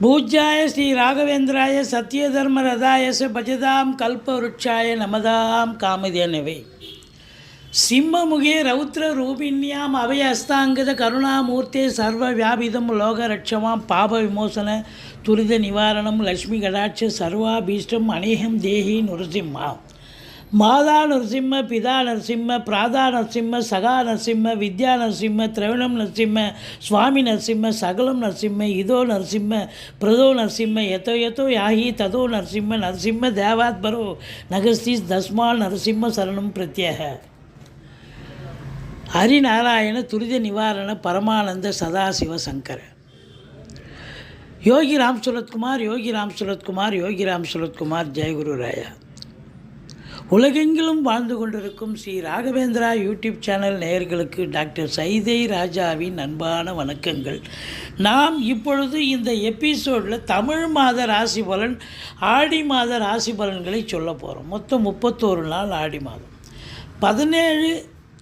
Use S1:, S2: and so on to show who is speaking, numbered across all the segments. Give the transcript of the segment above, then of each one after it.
S1: பூஜ்யாய ஸ்ரீ ராகவேந்திராய சத்யதர்ம ரதாயச பஜதாம் கல்பவருட்சாய நமதாம் காமதேனவே. சிம்மமுகே ரௌத்ர ரூபிண்யாம் அபய அஸ்தாங்கத கருணாமூர்த்தே சர்வ வியாபிதம் லோகரட்சமாம் பாப விமோசன துரித நிவாரணம் லக்ஷ்மி கடாட்ச சர்வாபீஷ்டம் அநேகம் தேகி நுரசிம்மாம். மாதா நரசிம்ம பிதா நரசிம்ம பிராதா நரசிம்ம சகா நரசிம்ம வித்யா நரசிம்ம திரவிணம் நரசிம்ம சுவாமி நரசிம்ம சகலம் நரசிம்ம இதோ நரசிம்ம பிரதோ நரசிம்ம எதோ எதோ யாகி ததோ நரசிம்ம நரசிம்ம தேவாத்பரோ நகஸ்தி தஸ்மால் நரசிம்ம சரணம் பிரத்யேக. ஹரிநாராயண துரித நிவாரண பரமானந்த சதாசிவ சங்கர. யோகி ராம் சுரத்குமார் யோகி ராம் சுரத்குமார் யோகி ராம் சுரத்குமார் ஜெயகுரு ராயா. உலகெங்கிலும் வாழ்ந்து கொண்டிருக்கும் ஸ்ரீ ராகவேந்திரா யூடியூப் சேனல் நேயர்களுக்கு டாக்டர் சைதை ராஜாவின் அன்பான வணக்கங்கள். நாம் இப்பொழுது இந்த எபிசோடில் தமிழ் மாத ராசி பலன் ஆடி மாத ராசி பலன்களை சொல்ல போகிறோம் மொத்தம் முப்பத்தோரு நாள் ஆடி மாதம். பதினேழு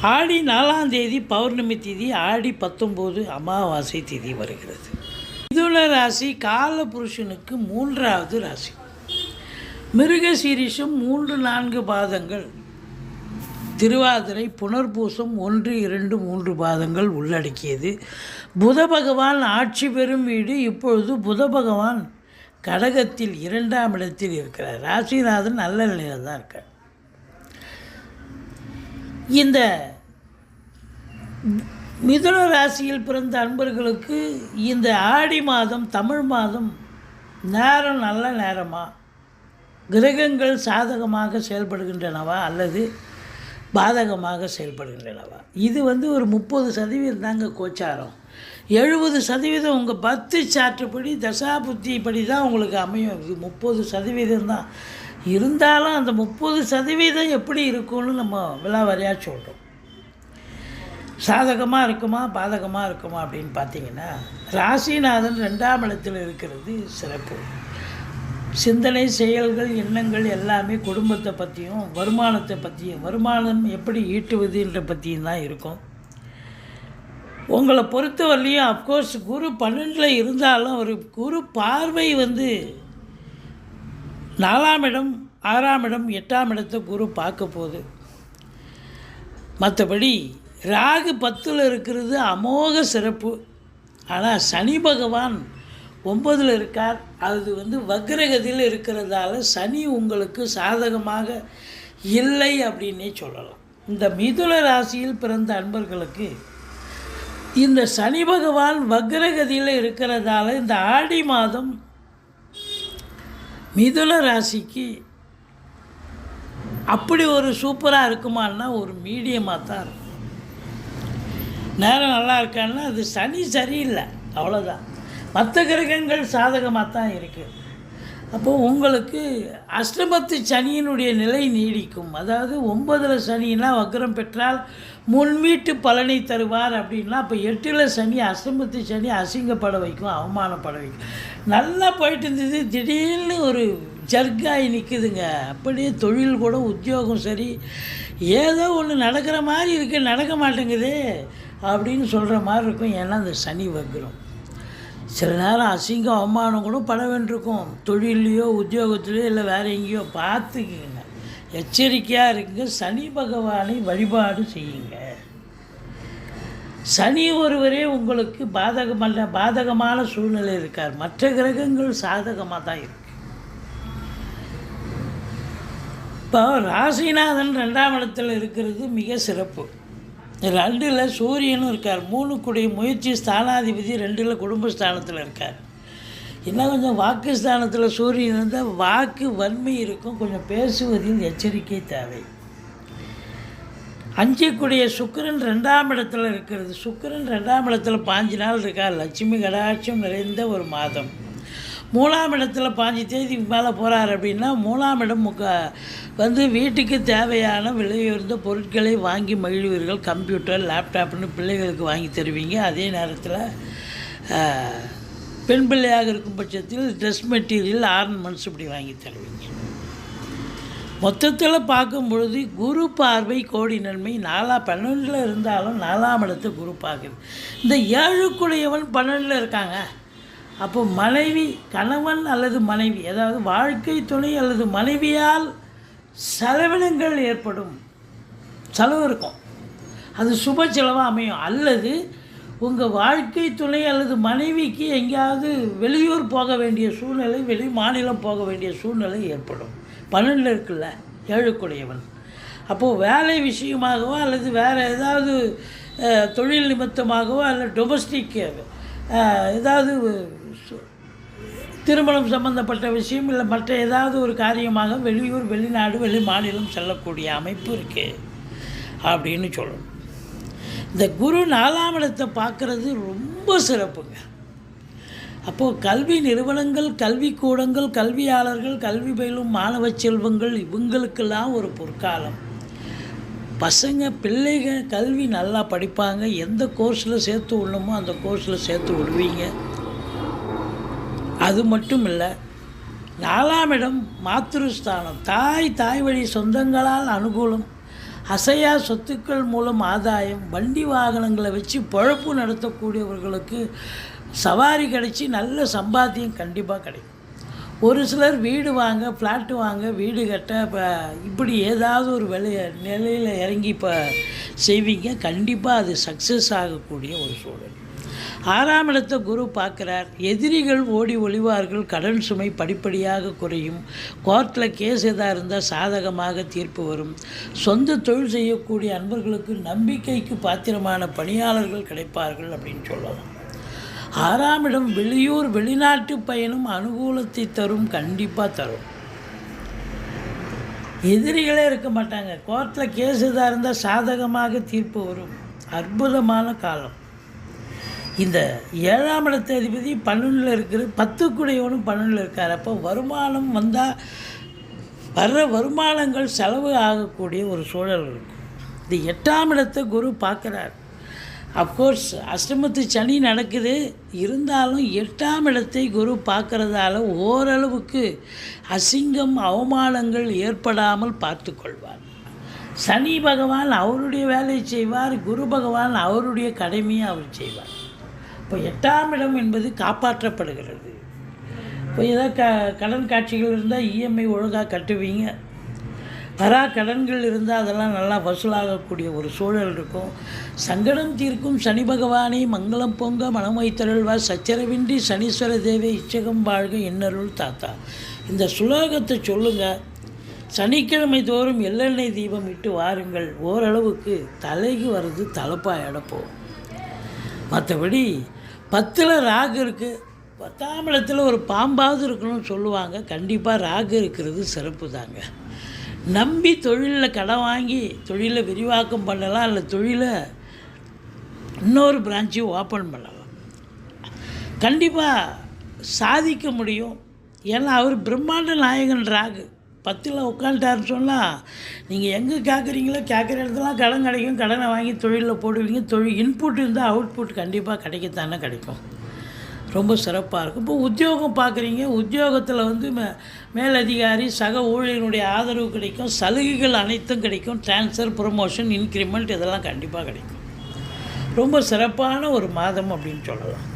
S1: ஆடி நாலாம் தேதி பௌர்ணமி திதி ஆடி பத்தொம்போது அமாவாசை திதி வருகிறது. மிதுன ராசி கால புருஷனுக்கு மூன்றாவது ராசி. மிருக சீரிஷம் மூன்று நான்கு பாதங்கள். திருவாதிரை புனர்பூசம் ஒன்று இரண்டு மூன்று பாதங்கள் உள்ளடக்கியது. புத பகவான் ஆட்சி பெறும் வீடு. இப்பொழுது புத பகவான் கடகத்தில் இரண்டாம் இடத்தில் இருக்கிறார். ராசிநாதன் நல்ல நிலையில் தான் இருக்கார். இந்த மிதுன ராசியில் பிறந்த அன்பர்களுக்கு இந்த ஆடி மாதம் தமிழ் மாதம் நேரம் நல்ல நேரமா? கிரகங்கள் சாதகமாக செயல்படுகின்றனவா அல்லது பாதகமாக செயல்படுகின்றனவா? இது வந்து ஒரு முப்பது சதவீதம் தாங்க கோச்சாரம். எழுபது சதவீதம் உங்கள் பத்து சாற்றுப்படி தசாபுத்திப்படி தான் உங்களுக்கு அமையும். இது முப்பது சதவீதம் தான் இருந்தாலும் அந்த முப்பது சதவீதம் எப்படி இருக்கும்னு நம்ம விழாவாரியாக சொல்கிறோம் சாதகமாக இருக்குமா பாதகமாக இருக்குமா அப்படின்னு பார்த்தீங்கன்னா ராசிநாதன் ரெண்டாம் இடத்தில் இருக்கிறது சிறப்பு. சிந்தனை செயல்கள் எண்ணங்கள் எல்லாமே குடும்பத்தை பற்றியும் வருமானத்தை பற்றியும் வருமானம் எப்படி ஈட்டுவதுன்ற பற்றியும் தான் இருக்கும். உங்களை பொறுத்தவரையிலையும் அஃப்கோர்ஸ் குரு பன்னெண்டில் இருந்தாலும் ஒரு குரு பார்வை வந்து நாலாம் இடம் ஆறாம் இடம் எட்டாம் இடத்தை குரு பார்க்க போகுது. மற்றபடி ராகு பத்தில் இருக்கிறது அமோக சிறப்பு. ஆனால் சனி பகவான் ஒம்பதில் இருக்கார். அது வந்து வக்ரகதியில் இருக்கிறதால சனி உங்களுக்கு சாதகமாக இல்லை அப்படின்னே சொல்லலாம். இந்த மிதுள ராசியில் பிறந்த அன்பர்களுக்கு இந்த சனி பகவான் வக்ரகதியில் இருக்கிறதால இந்த ஆடி மாதம் மிதுன ராசிக்கு அப்படி ஒரு சூப்பராக இருக்குமான்னா ஒரு மீடியமாக தான் இருக்கும். நேரம் நல்லா இருக்கான்னா அது சனி சரியில்லை அவ்வளோதான் மற்ற கிரகங்கள் சாதகமாக தான் இருக்குது அப்போது உங்களுக்கு அஷ்டமத்து சனியினுடைய நிலை நீடிக்கும். அதாவது ஒன்பதில் சனினா வக்ரம் பெற்றால் முன்வீட்டு பலனை தருவார் அப்படின்னா அப்போ எட்டில் சனி அஷ்டமத்து சனி அசிங்கப்பட வைக்கும் அவமானப்பட வைக்கும். நல்லா போயிட்டு இருந்தது திடீர்னு ஒரு ஜர்காய் நிற்குதுங்க அப்படியே தொழில் கூட உத்தியோகம் சரி ஏதோ ஒன்று நடக்கிற மாதிரி இருக்குது நடக்க மாட்டேங்குதே அப்படின்னு சொல்கிற மாதிரி இருக்கும். ஏன்னா அந்த சனி வக்ரம். சில நேரம் அசிங்கம் அவமானம் கூட பட வேண்டியிருக்கும் தொழிலையோ உத்தியோகத்திலையோ இல்லை வேறு எங்கேயோ பார்த்துக்குங்க. எச்சரிக்கையாக இருக்குங்க சனி பகவானை வழிபாடு செய்யுங்க. சனி ஒருவரே உங்களுக்கு பாதகமல்ல பாதகமான சூழ்நிலை இருக்கார். மற்ற கிரகங்கள் சாதகமாக தான் இருக்கு. இப்போ ராசிநாதன் ரெண்டாம் இடத்தில் இருக்கிறது மிக சிறப்பு. ரெண்டில் சூரியனும் இருக்கார். மூணுக்குடைய முயற்சி ஸ்தானாதிபதி ரெண்டில் குடும்பஸ்தானத்தில் இருக்கார். இன்னும் கொஞ்சம் வாக்கு ஸ்தானத்தில் சூரியன் இருந்தால் வாக்கு வன்மை இருக்கும். கொஞ்சம் பேசுவதில் எச்சரிக்கை தேவை. அஞ்சுக்குடைய சுக்கரன் ரெண்டாம் இடத்துல இருக்கிறது. சுக்கிரன் ரெண்டாம் இடத்துல பாஞ்சு நாள் இருக்கார் லட்சுமி கடாட்சம் நிறைந்த ஒரு மாதம். மூணாம் இடத்துல பாஞ்சு தேதிக்கு மேலே போகிறார் அப்படின்னா மூணாம் இடம் முக்க வந்து வீட்டுக்கு தேவையான விலையுயர்ந்த பொருட்களை வாங்கி மகிழ்வீர்கள். கம்ப்யூட்டர் லேப்டாப்னு பிள்ளைகளுக்கு வாங்கி தருவீங்க. அதே நேரத்தில் பெண் பிள்ளையாக இருக்கும் பட்சத்தில் ட்ரெஸ் மெட்டீரியல் ஆர்னமெண்ட்ஸ் இப்படி வாங்கி தருவீங்க. மொத்தத்தில் பார்க்கும் பொழுது குரு பார்வை கோடி நன்மை. நாலா பன்னெண்டில் இருந்தாலும் நாலாம் இடத்து குரு பார்க்குது. இந்த ஏழுக்குடையவன் பன்னெண்டில் இருக்காங்க. அப்போ மனைவி கணவன் அல்லது மனைவி அதாவது வாழ்க்கை துணை அல்லது மனைவியால் செலவினங்கள் ஏற்படும். செலவு இருக்கும். அது சுப செலவாக அமையும். அல்லது உங்கள் வாழ்க்கை துணை அல்லது மனைவிக்கு எங்கேயாவது வெளியூர் போக வேண்டிய சூழ்நிலை வெளி மாநிலம் போக வேண்டிய சூழ்நிலை ஏற்படும். பன்னெண்டு இருக்குல்ல ஏழுக்குடையவன். அப்போது வேலை விஷயமாகவோ அல்லது வேறு ஏதாவது தொழில் நிமித்தமாகவோ அல்லது டொமஸ்டிக் ஏதாவது திருமணம் சம்பந்தப்பட்ட விஷயம் இல்லை மற்ற ஏதாவது ஒரு காரியமாக வெளியூர் வெளிநாடு வெளி மாநிலம் செல்லக்கூடிய அமைப்பு இருக்குது அப்படின்னு சொல்லணும். இந்த குரு நாலாம் இடத்தை பார்க்குறது ரொம்ப சிறப்புங்க. அப்போது கல்வி நிறுவனங்கள் கல்விக்கூடங்கள் கல்வியாளர்கள் கல்வி பயிலும் மாணவ செல்வங்கள் இவங்களுக்கெல்லாம் ஒரு பொற்காலம். பசங்க பிள்ளைகள் கல்வி நல்லா படிப்பாங்க. எந்த கோர்ஸில் சேர்த்து விடணுமோ அந்த கோர்ஸில் சேர்த்து விடுவீங்க. அது மட்டும் இல்லை நாலாம் இடம் மாத்திருஸ்தானம். தாய் தாய் வழி சொந்தங்களால் அனுகூலம் அசையா சொத்துக்கள் மூலம் ஆதாயம் வண்டி வாகனங்களை வச்சு பொழப்பு நடத்தக்கூடியவர்களுக்கு சவாரி கிடைச்சி நல்ல சம்பாத்தியம் கண்டிப்பாக கிடைக்கும். ஒரு சிலர் வீடு வாங்க ஃப்ளாட்டு வாங்க வீடு கட்ட இப்போ இப்படி ஏதாவது ஒரு விலைய நிலையில் இறங்கி இப்போ செய்வீங்க. கண்டிப்பாக அது சக்ஸஸ் ஆகக்கூடிய ஒரு சூழல். ஆறாம் இடத்தை குரு பார்க்குறார். எதிரிகள் ஓடி ஒளிவார்கள். கடன் சுமை படிப்படியாக குறையும். கோர்ட்டில் கேஸ் எதாக இருந்தால் சாதகமாக தீர்ப்பு வரும். சொந்த தொழில் செய்யக்கூடிய அன்பர்களுக்கு நம்பிக்கைக்கு பாத்திரமான பணியாளர்கள் கிடைப்பார்கள் அப்படின்னு சொல்லலாம். ஆறாம் இடம் வெளியூர் வெளிநாட்டு பயணம் அனுகூலத்தை தரும் கண்டிப்பாக தரும். எதிரிகளே இருக்க மாட்டாங்க. கோர்ட்டில் கேஸ் எதாக இருந்தால் சாதகமாக தீர்ப்பு வரும். அற்புதமான காலம். இந்த ஏழாம் இடத்த அதிபதி பன்னெண்டில் இருக்கிற பத்துக்குடையவனும் பன்னெண்டில் இருக்கார். அப்போ வருமானம் வந்தால் வர்ற வருமானங்கள் செலவு ஆகக்கூடிய ஒரு சூழல் இருக்கும். இந்த எட்டாம் இடத்தை குரு பார்க்குறார். அஃப்கோர்ஸ் அஷ்டமத்து சனி நடக்குது. இருந்தாலும் எட்டாம் இடத்தை குரு பார்க்குறதால ஓரளவுக்கு அசிங்கம் அவமானங்கள் ஏற்படாமல் பார்த்து கொள்வார். சனி பகவான் அவருடைய வேலையை செய்வார். குரு பகவான் அவருடைய கடமையை அவர் செய்வார். இப்போ எட்டாம் இடம் என்பது காப்பாற்றப்படுகிறது. இப்போ ஏதாவது க கடன் காட்சிகள் இருந்தால் இஎம்ஐ ஒழுங்காக கட்டுவீங்க. வரா கடன்கள் இருந்தால் அதெல்லாம் நல்லா வசூலாகக்கூடிய ஒரு சூழல் இருக்கும். சங்கடம் தீர்க்கும் சனி பகவானை மங்களம் பொங்க மனம் வைத்தருள்வா சச்சரவின்றி சனீஸ்வர தேவை இச்சகம் வாழ்க இன்னருள் தாத்தா. இந்த சுலோகத்தை சொல்லுங்கள் சனிக்கிழமை தோறும் எள்ளெண்ணெய் தீபம் இட்டு வாருங்கள். ஓரளவுக்கு தலைக்கு வர்றது தலைப்பாக இடப்போம் மற்றபடி பத்தில் ராகு இருக்குது பத்தாம் இடத்துல ஒரு பாம்பாவது இருக்கணும்னு சொல்லுவாங்க. கண்டிப்பாக ராகு இருக்கிறது சிறப்பு தாங்க நம்பி தொழிலில் கடன் வாங்கி தொழிலை விரிவாக்கம் பண்ணலாம். இல்லை தொழிலை இன்னொரு பிரான்ச்சையும் ஓப்பன் பண்ணலாம். கண்டிப்பாக சாதிக்க முடியும். ஏன்னா அவர் பிரம்மாண்ட நாயகன் ராகு. பத்தில் உட்காந்துட்டாருன்னு சொன்னால் நீங்கள் எங்கே கேட்குறீங்களோ கேட்குற இடத்துலாம் கடன் கிடைக்கும் கடனை வாங்கி தொழிலில் போடுவீங்க தொழில் இன்புட் இருந்தால் அவுட்புட் கண்டிப்பாக கிடைக்கத்தானே கிடைக்கும். ரொம்ப சிறப்பாக இருக்கும். இப்போ உத்தியோகம் பார்க்குறீங்க உத்தியோகத்தில் வந்து மே மேலதிகாரி சக ஊழியனுடைய ஆதரவு கிடைக்கும் சலுகைகள் அனைத்தும் கிடைக்கும் ட்ரான்ஸ்ஃபர் ப்ரொமோஷன் இன்க்ரிமெண்ட் இதெல்லாம் கண்டிப்பாக கிடைக்கும். ரொம்ப சிறப்பான ஒரு மாதம் அப்படின்னு சொல்லலாம்.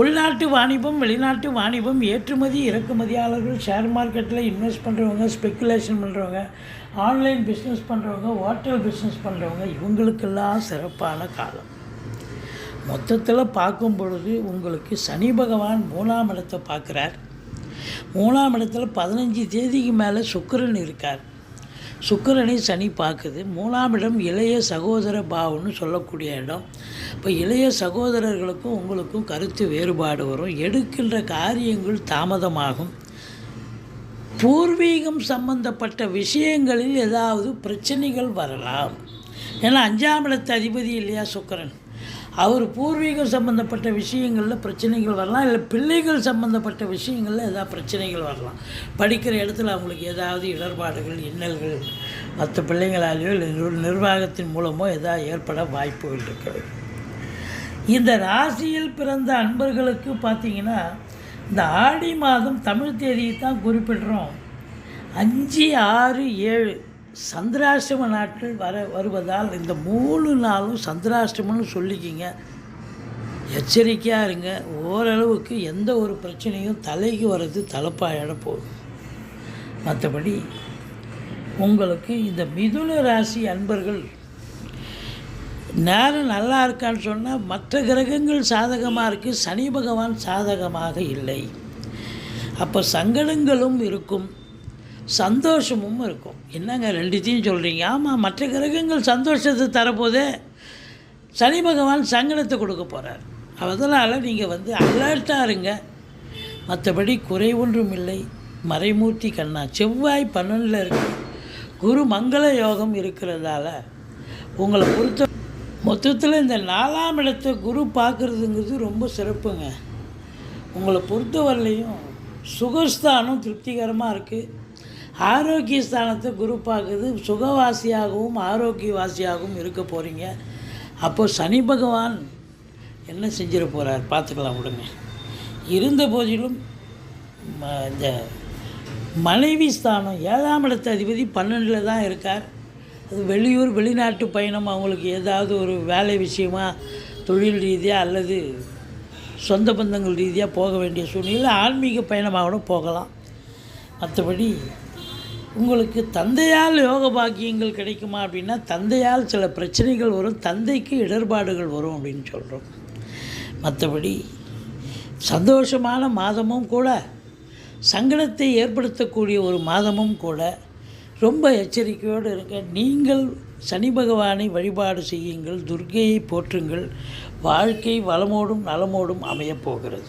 S1: உள்நாட்டு வாணிபம் வெளிநாட்டு வாணிபம் ஏற்றுமதி இறக்குமதியாளர்கள் ஷேர் மார்க்கெட்டில் இன்வெஸ்ட் பண்ணுறவங்க ஸ்பெக்குலேஷன் பண்ணுறவங்க ஆன்லைன் பிஸ்னஸ் பண்ணுறவங்க ஹோட்டல் பிஸ்னஸ் பண்ணுறவங்க இவங்களுக்கெல்லாம் சிறப்பான காலம். மொத்தத்தில் பார்க்கும் பொழுது உங்களுக்கு சனி பகவான் மூணாம் இடத்தை பார்க்குறார். மூணாம் இடத்துல பதினஞ்சு தேதிக்கு மேலே சுக்கரன் இருக்கார். சுக்கரனை சனி பார்க்குது. மூணாம் இடம் இளைய சகோதர பாவம்னு சொல்லக்கூடிய இடம். இப்போ இளைய சகோதரர்களுக்கும் உங்களுக்கும் கருத்து வேறுபாடு வரும். எடுக்கின்ற காரியங்கள் தாமதமாகும். பூர்வீகம் சம்பந்தப்பட்ட விஷயங்களில் ஏதாவது பிரச்சனைகள் வரலாம். ஏன்னா அஞ்சாம் இடத்து அதிபதி இல்லையா சுக்கரன்? அவர் பூர்வீகம் சம்மந்தப்பட்ட விஷயங்களில் பிரச்சனைகள் வரலாம் இல்லை பிள்ளைகள் சம்மந்தப்பட்ட விஷயங்களில் ஏதாவது பிரச்சனைகள் வரலாம். படிக்கிற இடத்துல அவங்களுக்கு ஏதாவது இடர்பாடுகள் இன்னல்கள் மற்ற பிள்ளைங்களாலேயோ இல்லை நிர்வாகத்தின் மூலமோ ஏதாவது ஏற்பட வாய்ப்புகள் இருக்கிறது. இந்த ராசியில் பிறந்த அன்பர்களுக்கு பார்த்தீங்கன்னா இந்த ஆடி மாதம் தமிழ் தேதியை தான் குறிப்பிடுறோம். அஞ்சு ஆறு ஏழு. சந்திராஷ்டம நாட்கள் வர வருவதால் இந்த மூணு நாளும் சந்திராஷ்டமம்னு சொல்லிக்கிங்க. எச்சரிக்கையாக இருங்க. ஓரளவுக்கு எந்த ஒரு பிரச்சனையும் தலைக்கு வர்றது தலைப்பாயிட போகுது மற்றபடி உங்களுக்கு இந்த மிதுன ராசி அன்பர்கள் நேரம் நல்லா இருக்கான்னு சொன்னால் மற்ற கிரகங்கள் சாதகமாக இருக்குது சனி பகவான் சாதகமாக இல்லை. அப்போ சங்கடங்களும் இருக்கும். சந்தோஷமும் இருக்கும். என்னங்க ரெண்டுத்தையும் சொல்கிறீங்க ஆமாம் மற்ற கிரகங்கள் சந்தோஷத்தை தரப்போதே. சனி பகவான் சங்கடத்தை கொடுக்க போகிறார் அதனால் நீங்கள் வந்து அலர்ட்டாக இருங்க. மற்றபடி குறை ஒன்றும் இல்லை. மறைமூர்த்தி கண்ணா செவ்வாய் பன்னெண்டில் இருக்கு. குரு மங்கள யோகம் இருக்கிறதால உங்களை பொறுத்த மொத்தத்தில் இந்த நாலாம் இடத்தை குரு பார்க்குறதுங்கிறது ரொம்ப சிறப்புங்க. உங்களை பொறுத்தவரையிலையும் சுகஸ்தானம் திருப்திகரமாக இருக்குது ஆரோக்கிய ஸ்தானத்தை குருப்பாக்குது சுகவாசியாகவும் ஆரோக்கியவாசியாகவும் இருக்க போகிறீங்க அப்போது சனி பகவான் என்ன செஞ்சிட போகிறார் பார்த்துக்கலாம் விடுங்க. இருந்த போதிலும் இந்த மனைவி ஸ்தானம் ஏழாம் இடத்த அதிபதி பன்னெண்டில் தான் இருக்கார். அது வெளியூர் வெளிநாட்டு பயணம் அவங்களுக்கு ஏதாவது ஒரு வேலை விஷயமா தொழில் ரீதியாக அல்லது சொந்த பந்தங்கள் ரீதியாக போக வேண்டிய சூழ்நிலை ஆன்மீக பயணமாக கூட போகலாம். மற்றபடி உங்களுக்கு தந்தையால் யோக பாக்கியங்கள் கிடைக்குமா அப்படின்னா தந்தையால் சில பிரச்சனைகள் வரும் தந்தைக்கு இடர்பாடுகள் வரும் அப்படின்னு சொல்கிறோம் மற்றபடி சந்தோஷமான மாதமும் கூட சங்கடத்தை ஏற்படுத்தக்கூடிய ஒரு மாதமும் கூட ரொம்ப எச்சரிக்கையோடு இருக்க நீங்கள் சனி பகவானை வழிபாடு செய்யுங்கள் துர்க்கையை போற்றுங்கள். வாழ்க்கை வளமோடும் நலமோடும் அமையப் போகிறது.